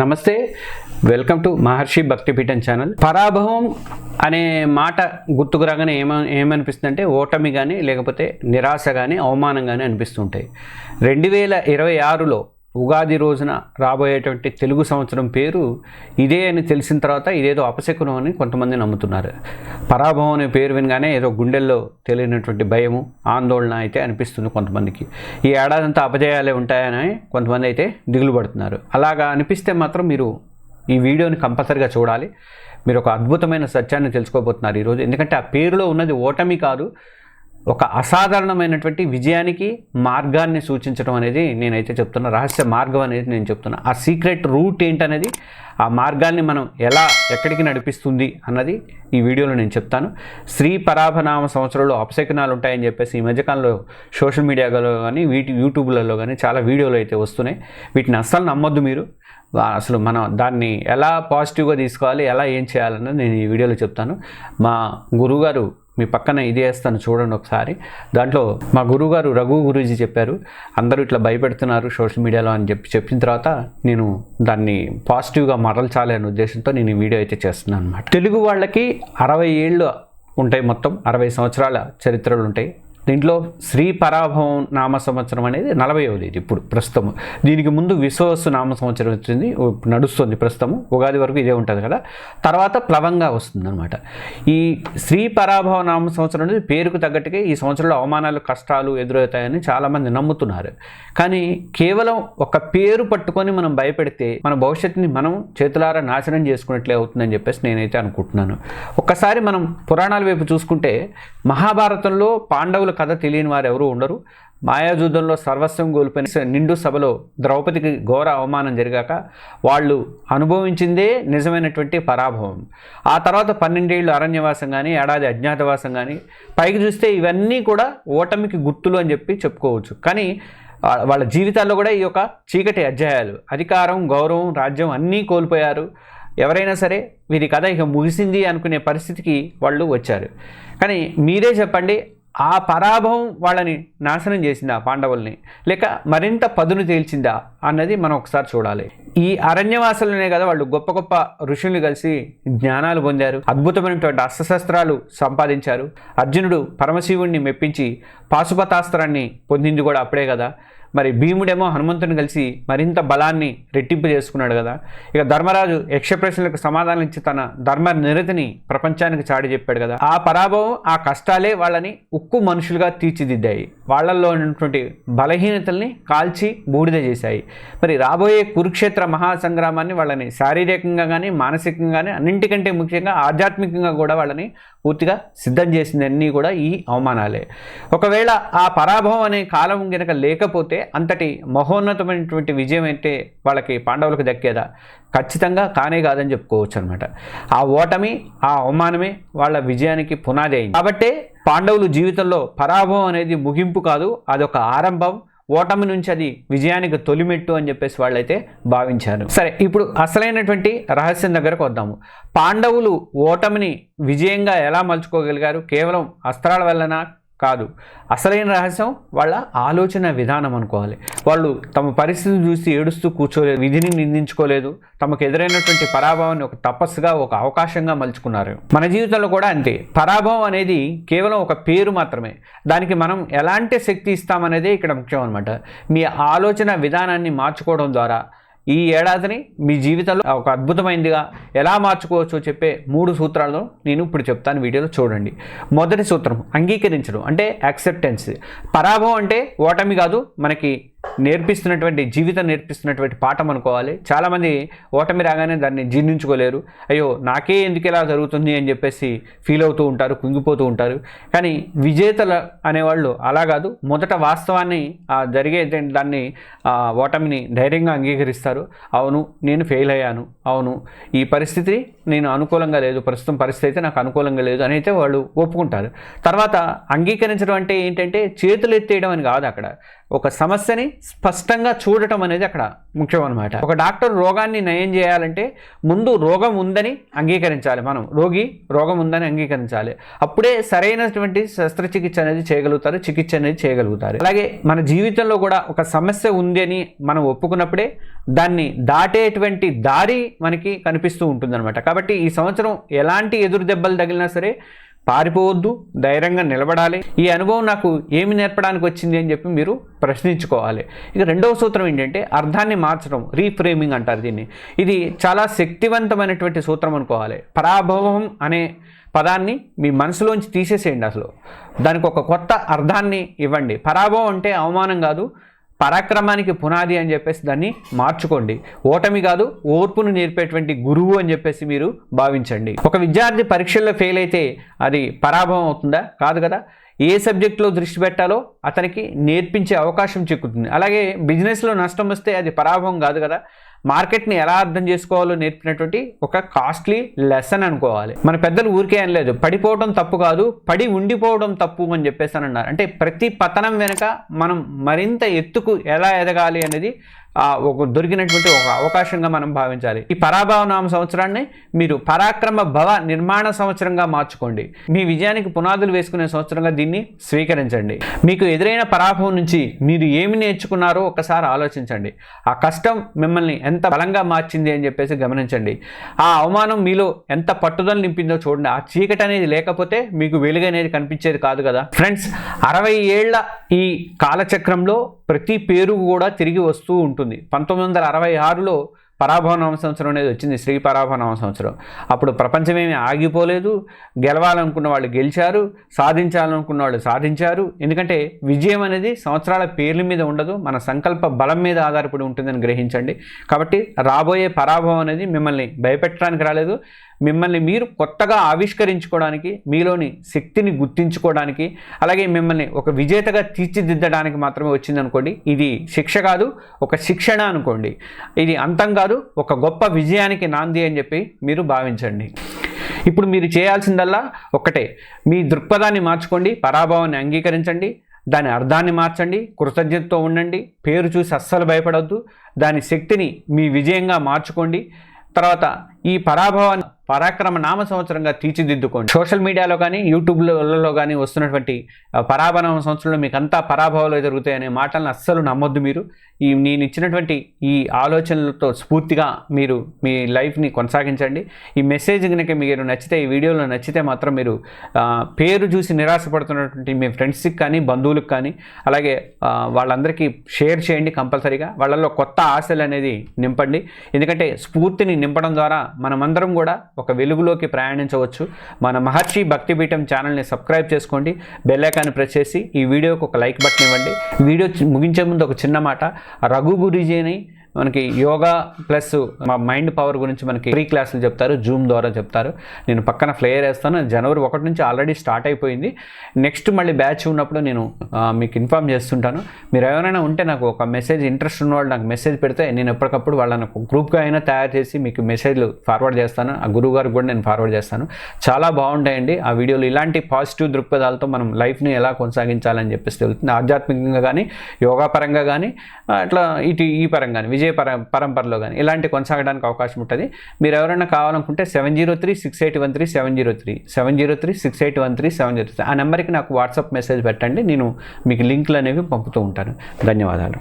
నమస్తే welcome to Maharshi Bhaktipeetham channel. పరాభవం అనే మాట గుర్తుకు రాగానే ఏమ ఏమనిపిస్తుంది అంటే ఓటమి కానీ లేకపోతే నిరాశ కానీ అవమానం కానీ అనిపిస్తుంటాయి. రెండు వేల ఇరవై ఆరులో ఉగాది రోజున రాబోయేటువంటి తెలుగు సంవత్సరం పేరు ఇదే అని తెలిసిన తర్వాత ఇదేదో అపశకునం అని కొంతమంది నమ్ముతున్నారు. పరాభవం అనే పేరు వినగానే ఏదో గుండెల్లో తెలియనటువంటి భయము ఆందోళన అయితే అనిపిస్తుంది కొంతమందికి. ఈ ఏడాదంతా అపజయాలే ఉంటాయని కొంతమంది అయితే దిగులు పడుతున్నారు. అలాగా అనిపిస్తే మాత్రం మీరు ఈ వీడియోని కంపల్సరిగా చూడాలి. మీరు ఒక అద్భుతమైన సత్యాన్ని తెలుసుకోబోతున్నారు ఈరోజు. ఎందుకంటే ఆ పేరులో ఉన్నది ఓటమి కాదు ఒక అసాధారణమైనటువంటి విజయానికి మార్గాన్ని సూచించడం అనేది నేనైతే చెప్తున్నా. రహస్య మార్గం అనేది నేను చెప్తున్నా. ఆ సీక్రెట్ రూట్ ఏంటనేది ఆ మార్గాన్ని మనం ఎలా ఎక్కడికి నడిపిస్తుంది అన్నది ఈ వీడియోలో నేను చెప్తాను. శ్రీ పరాభనామ సంవత్సరంలో అపశకనాలు ఉంటాయని చెప్పేసి ఈ మధ్యకాలంలో సోషల్ మీడియాలో కానీ వీటి యూట్యూబ్లలో కానీ చాలా వీడియోలు అయితే వస్తున్నాయి. వీటిని అస్సలు నమ్మొద్దు మీరు. అసలు మనం దాన్ని ఎలా పాజిటివ్గా తీసుకోవాలి ఎలా ఏం చేయాలన్నది నేను ఈ వీడియోలో చెప్తాను. మా గురువుగారు మీ పక్కన ఇది వేస్తాను చూడండి ఒకసారి. దాంట్లో మా గురువుగారు రఘు గురూజీ చెప్పారు అందరూ ఇట్లా భయపెడుతున్నారు సోషల్ మీడియాలో అని చెప్పి చెప్పిన తర్వాత నేను దాన్ని పాజిటివ్గా మరల్చాలి అనే ఉద్దేశంతో నేను ఈ వీడియో అయితే చేస్తున్నాను అనమాట తెలుగు వాళ్ళకి అరవై ఏళ్ళు ఉంటాయి మొత్తం అరవై సంవత్సరాల చరిత్రలు ఉంటాయి. దీంట్లో శ్రీ పరాభవం నామ సంవత్సరం అనేది నలభై ఇది ఇప్పుడు ప్రస్తుతం దీనికి ముందు విశ్వవస్సు నామ సంవత్సరం వచ్చింది నడుస్తుంది ప్రస్తుతం ఉగాది వరకు ఇదే ఉంటుంది కదా. తర్వాత ప్లవంగా వస్తుంది అనమాట ఈ శ్రీ పరాభవ నామ సంవత్సరం అనేది పేరుకు తగ్గట్టుగా ఈ సంవత్సరంలో అవమానాలు కష్టాలు ఎదురవుతాయని చాలామంది నమ్ముతున్నారు. కానీ కేవలం ఒక పేరు పట్టుకొని మనం భయపెడితే మన భవిష్యత్తుని మనం చేతులారా నాశనం చేసుకున్నట్లే అవుతుందని చెప్పేసి నేనైతే అనుకుంటున్నాను. ఒక్కసారి మనం పురాణాల వైపు చూసుకుంటే మహాభారతంలో పాండవులు కథ తెలియని వారు ఎవరూ ఉండరు. మాయాజూదంలో సర్వస్వం కోల్పోయిన నిండు సభలో ద్రౌపదికి ఘోర అవమానం జరిగాక వాళ్ళు అనుభవించిందే నిజమైనటువంటి పరాభవం. ఆ తర్వాత పన్నెండేళ్ళు అరణ్యవాసం కానీ ఏడాది అజ్ఞాతవాసం కానీ పైకి చూస్తే ఇవన్నీ కూడా ఓటమికి గుర్తులు అని చెప్పి చెప్పుకోవచ్చు. కానీ వాళ్ళ జీవితాల్లో కూడా ఈ యొక్క చీకటి అధ్యాయాలు అధికారం గౌరవం రాజ్యం అన్నీ కోల్పోయారు. ఎవరైనా సరే వీరి కథ ఇక ముగిసింది అనుకునే పరిస్థితికి వాళ్ళు వచ్చారు. కానీ మీరే చెప్పండి ఆ పరాభవం వాళ్ళని నాశనం చేసిందా పాండవుల్ని? లేక మరింత పదును తేల్చిందా అన్నది మనం ఒకసారి చూడాలి. ఈ అరణ్యవాసులనే కదా వాళ్ళు గొప్ప గొప్ప ఋషుల్ని కలిసి జ్ఞానాలు పొందారు అద్భుతమైనటువంటి అస్త్రశస్త్రాలు సంపాదించారు. అర్జునుడు పరమశివుణ్ణి మెప్పించి పాశుపతాస్త్రాన్ని పొందింది కూడా అప్పుడే కదా. మరి భీముడేమో హనుమంతుని కలిసి మరింత బలాన్ని రెట్టింపు చేసుకున్నాడు కదా. ఇక ధర్మరాజు యక్ష ప్రశ్నలకు సమాధానం ఇచ్చి తన ధర్మ నిరతిని ప్రపంచానికి చాటి చెప్పాడు కదా. ఆ పరాభవం ఆ కష్టాలే వాళ్ళని ఉక్కు మనుషులుగా తీర్చిదిద్దాయి. వాళ్ళల్లో ఉన్నటువంటి బలహీనతల్ని కాల్చి బూడిద చేశాయి. మరి రాబోయే కురుక్షేత్ర మహాసంగ్రామాన్ని వాళ్ళని శారీరకంగా కానీ మానసికంగా కానీ అన్నింటికంటే ముఖ్యంగా ఆధ్యాత్మికంగా కూడా వాళ్ళని పూర్తిగా సిద్ధం చేసింది అన్నీ కూడా ఈ అవమానాలే. ఒకవేళ ఆ పరాభవం అనే కాలం గనక లేకపోతే అంతటి మహోన్నతమైనటువంటి విజయం అంటే వాళ్ళకి పాండవులకు దక్కేదా? ఖచ్చితంగా కానే కాదని చెప్పుకోవచ్చు అనమాట ఆ ఓటమి ఆ అవమానమే వాళ్ళ విజయానికి పునాది అయింది. కాబట్టే పాండవులు జీవితంలో పరాభవం అనేది ముగింపు కాదు అదొక ఆరంభం. ఓటమి నుంచి అది విజయానికి తొలిమెట్టు అని చెప్పేసి వాళ్ళైతే భావించారు. సరే ఇప్పుడు అసలైనటువంటి రహస్యం దగ్గరకు వద్దాము. పాండవులు ఓటమిని విజయంగా ఎలా మలుచుకోగలిగారు? కేవలం అస్త్రాల వల్లనా? కాదు. అసలైన రహస్యం వాళ్ళ ఆలోచన విధానం అనుకోవాలి. వాళ్ళు తమ పరిస్థితిని చూసి ఏడుస్తూ కూర్చోలేదు విధిని నిందించుకోలేదు తమకు ఎదురైనటువంటి పరాభవాన్ని ఒక తపస్సుగా ఒక అవకాశంగా మలుచుకున్నారు. మన జీవితంలో కూడా అంతే. పరాభవం అనేది కేవలం ఒక పేరు మాత్రమే. దానికి మనం ఎలాంటి శక్తి ఇస్తామనేదే ఇక్కడ ముఖ్యం అనమాట మీ ఆలోచన విధానాన్ని మార్చుకోవడం ద్వారా ఈ ఏడాదిని మీ జీవితంలో ఒక అద్భుతమైనదిగా ఎలా మార్చుకోవచ్చో చెప్పే మూడు సూత్రాలను నేను ఇప్పుడు చెప్తాను వీడియోలో చూడండి. మొదటి సూత్రం అంగీకరించడం అంటే యాక్సెప్టెన్స్ పరాభవం అంటే ఓటమి కాదు మనకి నేర్పిస్తున్నటువంటి జీవితం నేర్పిస్తున్నటువంటి పాఠం అనుకోవాలి. చాలామంది ఓటమి రాగానే దాన్ని జీర్ణించుకోలేరు. అయ్యో నాకే ఎందుకు ఇలా జరుగుతుంది అని చెప్పేసి ఫీల్ అవుతూ ఉంటారు కుంగిపోతూ ఉంటారు. కానీ విజేతలు అనేవాళ్ళు అలా కాదు. మొదట వాస్తవాన్ని జరిగే దాన్ని ఓటమిని ధైర్యంగా అంగీకరిస్తారు. అవును నేను ఫెయిల్ అయ్యాను. అవును ఈ పరిస్థితి నేను అనుకూలంగా లేదు ప్రస్తుతం పరిస్థితి అయితే నాకు అనుకూలంగా లేదు అని అయితే వాళ్ళు ఒప్పుకుంటారు. తర్వాత అంగీకరించడం అంటే ఏంటంటే చేతులు ఎత్తేయడం అని కాదు అక్కడ. ఒక సమస్యని స్పష్టంగా చూడటం అనేది అక్కడ ముఖ్యం అనమాట ఒక డాక్టర్ రోగాన్ని నయం చేయాలంటే ముందు రోగం ఉందని అంగీకరించాలి మనం. రోగి రోగం ఉందని అంగీకరించాలి. అప్పుడే సరైనటువంటి శస్త్రచికిత్స అనేది చేయగలుగుతారు చికిత్స అనేది చేయగలుగుతారు. అలాగే మన జీవితంలో కూడా ఒక సమస్య ఉంది అని మనం ఒప్పుకున్నప్పుడే దాన్ని దాటేటువంటి దారి మనకి కనిపిస్తూ ఉంటుందన్నమాట. కాబట్టి ఈ సంవత్సరం ఎలాంటి ఎదురు దెబ్బలు తగిలినా సరే పారిపోవద్దు ధైర్యంగా నిలబడాలి. ఈ అనుభవం నాకు ఏమి నేర్పడానికి వచ్చింది అని చెప్పి మీరు ప్రశ్నించుకోవాలి. ఇక రెండవ సూత్రం ఏంటంటే అర్థాన్ని మార్చడం రీఫ్రేమింగ్ అంటారు దీన్ని. ఇది చాలా శక్తివంతమైనటువంటి సూత్రం అనుకోవాలి. పరాభవం అనే పదాన్ని మీ మనసులోంచి తీసేసేయండి అసలు. దానికి ఒక కొత్త అర్థాన్ని ఇవ్వండి. పరాభవం అంటే అవమానం కాదు పరాక్రమానికి పునాది అని చెప్పేసి దాన్ని మార్చుకోండి. ఓటమి కాదు ఓర్పును నేర్పేటువంటి గురువు అని చెప్పేసి మీరు భావించండి. ఒక విద్యార్థి పరీక్షల్లో ఫెయిల్ అయితే అది పరాభవం అవుతుందా? కాదు కదా. ఏ సబ్జెక్టులో దృష్టి పెట్టాలో అతనికి నేర్పించే అవకాశం చిక్కుతుంది. అలాగే బిజినెస్లో నష్టం వస్తే అది పరాభవం కాదు కదా. మార్కెట్ని ఎలా అర్థం చేసుకోవాలో నేర్పినటువంటి ఒక కాస్ట్లీ లెసన్ అనుకోవాలి. మన పెద్దలు ఊరికే అనలేదు పడిపోవడం తప్పు కాదు పడి ఉండిపోవడం తప్పు అని చెప్పేసి అని అన్నారు. అంటే ప్రతి పతనం వెనుక మనం మరింత ఎత్తుకు ఎలా ఎదగాలి అనేది ఒక దొరికినటువంటి ఒక అవకాశంగా మనం భావించాలి. ఈ పరాభవ నామ సంవత్సరాన్ని మీరు పరాక్రమ భవ నిర్మాణ సంవత్సరంగా మార్చుకోండి. మీ విజయానికి పునాదులు వేసుకునే సంవత్సరంగా దీన్ని స్వీకరించండి. మీకు ఎదురైన పరాభవం నుంచి మీరు ఏమి నేర్చుకున్నారో ఒకసారి ఆలోచించండి. ఆ కష్టం మిమ్మల్ని ఎంత బలంగా మార్చింది అని చెప్పేసి గమనించండి. ఆ అవమానం మీలో ఎంత పట్టుదల నింపిందో చూడండి. ఆ చీకటి అనేది లేకపోతే మీకు వెలుగు అనేది కనిపించేది కాదు కదా. ఫ్రెండ్స్ అరవై ఏళ్ళ ఈ కాలచక్రంలో ప్రతి పేరు కూడా తిరిగి వస్తూ ఉంటుంది. పంతొమ్మిది వందల అరవై ఆరులో పరాభవనామ సంవత్సరం అనేది వచ్చింది శ్రీ పరాభవనామ సంవత్సరం. అప్పుడు ప్రపంచమేమీ ఆగిపోలేదు. గెలవాలనుకున్న వాళ్ళు గెలిచారు సాధించాలనుకున్న వాళ్ళు సాధించారు. ఎందుకంటే విజయం అనేది సంవత్సరాల పేర్ల మీద ఉండదు మన సంకల్ప బలం మీద ఆధారపడి ఉంటుందని గ్రహించండి. కాబట్టి రాబోయే పరాభవం అనేది మిమ్మల్ని భయపెట్టడానికి రాలేదు. మిమ్మల్ని మీరు కొత్తగా ఆవిష్కరించుకోవడానికి మీలోని శక్తిని గుర్తించుకోవడానికి అలాగే మిమ్మల్ని ఒక విజేతగా తీర్చిదిద్దడానికి మాత్రమే వచ్చిందనుకోండి ఇది శిక్ష కాదు ఒక శిక్షణ అనుకోండి. ఇది అంతం కాదు ఒక గొప్ప విజయానికి నాంది అని చెప్పి మీరు భావించండి. ఇప్పుడు మీరు చేయాల్సిందల్లా ఒక్కటే మీ దృక్పథాన్ని మార్చుకోండి పరాభవాన్ని అంగీకరించండి దాని అర్థాన్ని మార్చండి కృతజ్ఞతతో ఉండండి పేరు చూసి అస్సలు భయపడవద్దు దాని శక్తిని మీ విజయంగా మార్చుకోండి. తర్వాత ఈ పరాభవాన్ని పరాక్రమ నామ సంవత్సరంగా తీర్చిదిద్దుకోండి. సోషల్ మీడియాలో కానీ యూట్యూబ్లలో కానీ వస్తున్నటువంటి ఆ, పరాభనామ సంవత్సరంలో మీకు అంతా పరాభవాలు జరుగుతాయనే మాటలను అస్సలు నమ్మొద్దు మీరు. ఈ నేను ఇచ్చినటువంటి ఈ ఆలోచనలతో స్ఫూర్తిగా మీరు మీ లైఫ్ని కొనసాగించండి. ఈ మెసేజ్ కనుక మీరు నచ్చితే ఈ వీడియోలో నచ్చితే మాత్రం మీరు పేరు చూసి నిరాశపడుతున్నటువంటి మీ ఫ్రెండ్స్కి కానీ బంధువులకు కానీ అలాగే వాళ్ళందరికీ షేర్ చేయండి కంపల్సరీగా. వాళ్ళల్లో కొత్త ఆశలు అనేది నింపండి. ఎందుకంటే స్ఫూర్తిని నింపడం ద్వారా మనమందరం కూడా ఒక వెలుగులోకి ప్రయాణించవచ్చు. మన మహర్షి భక్తిపీఠం ఛానల్ని సబ్స్క్రైబ్ చేసుకోండి. బెల్లైకాన్ని ప్రెస్ చేసి ఈ వీడియోకి ఒక లైక్ బటన్ ఇవ్వండి. వీడియో ముగించే ముందు ఒక చిన్న మాట. రఘు గురుజీ మనకి యోగా ప్లస్ మా మైండ్ పవర్ గురించి మనకి ఫ్రీ క్లాసులు చెప్తారు జూమ్ ద్వారా చెప్తారు. నేను పక్కన ఫ్లేయర్ వేస్తాను. జనవరి ఒకటి నుంచి ఆల్రెడీ స్టార్ట్ అయిపోయింది. నెక్స్ట్ మళ్ళీ బ్యాచ్ ఉన్నప్పుడు నేను మీకు ఇన్ఫామ్ చేస్తుంటాను. మీరు ఎవరైనా ఉంటే నాకు ఒక మెసేజ్ ఇంట్రెస్ట్ ఉన్న వాళ్ళు నాకు మెసేజ్ పెడితే నేను ఎప్పటికప్పుడు వాళ్ళని ఒక గ్రూప్గా అయినా తయారు చేసి మీకు మెసేజ్లు ఫార్వర్డ్ చేస్తాను. ఆ గురువు గారికి కూడా నేను ఫార్వర్డ్ చేస్తాను. చాలా బాగుంటాయండి. ఆ వీడియోలు ఇలాంటి పాజిటివ్ దృక్పథాలతో మనం లైఫ్ని ఎలా కొనసాగించాలని చెప్పేసి తెలుస్తుంది. ఆధ్యాత్మికంగా కానీ యోగా పరంగా కానీ అట్లా ఇటు ఈ పరంగా కానీ విజయ పర పరంపరలో కానీ ఇలాంటి కొనసాగడానికి అవకాశం ఉంటుంది. మీరు ఎవరైనా కావాలనుకుంటే seven zero three six eight one three seven zero three seven zero three six eight one three seven zero three ఆ నెంబర్కి నాకు వాట్సాప్ మెసేజ్ పెట్టండి. నేను మీకు లింకులు అనేవి పంపుతూ ఉంటాను. ధన్యవాదాలు.